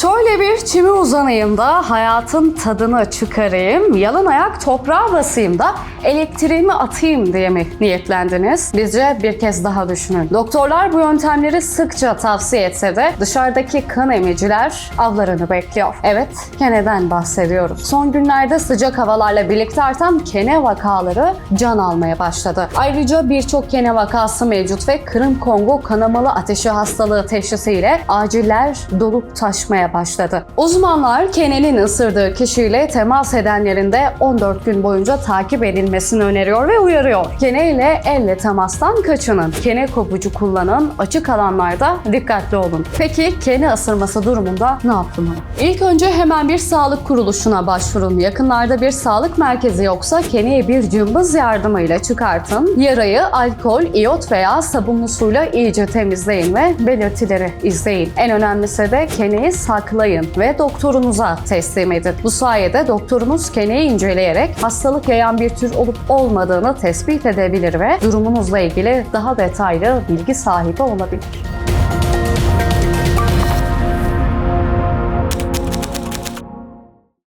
Şöyle bir çimi uzanayım da hayatın tadını çıkarayım, yalan ayak toprağa basayım da elektriğimi atayım diye mi niyetlendiniz? Bizce bir kez daha düşünün. Doktorlar bu yöntemleri sıkça tavsiye etse de dışarıdaki kan emiciler avlarını bekliyor. Evet, keneden bahsediyoruz. Son günlerde sıcak havalarla birlikte artan kene vakaları can almaya başladı. Ayrıca birçok kene vakası mevcut ve Kırım Kongo kanamalı ateşi hastalığı teşhisiyle aciller dolup taşmaya başladı. Uzmanlar kenenin ısırdığı kişiyle temas edenlerin de 14 gün boyunca takip edilmesini öneriyor ve uyarıyor. Kene ile elle temastan kaçının. Kene kopucu kullanın. Açık alanlarda dikkatli olun. Peki kene ısırması durumunda ne yapılmalı? İlk önce hemen bir sağlık kuruluşuna başvurun. Yakınlarda bir sağlık merkezi yoksa keneyi bir cımbız yardımıyla çıkartın. Yarayı alkol, iyot veya sabunlu suyla iyice temizleyin ve belirtileri izleyin. En önemlisi de keneyi saklayın ve doktorunuza teslim edin. Bu sayede doktorunuz keneyi inceleyerek hastalık yayan bir tür olup olmadığını tespit edebilir ve durumunuzla ilgili daha detaylı bilgi sahibi olabilir.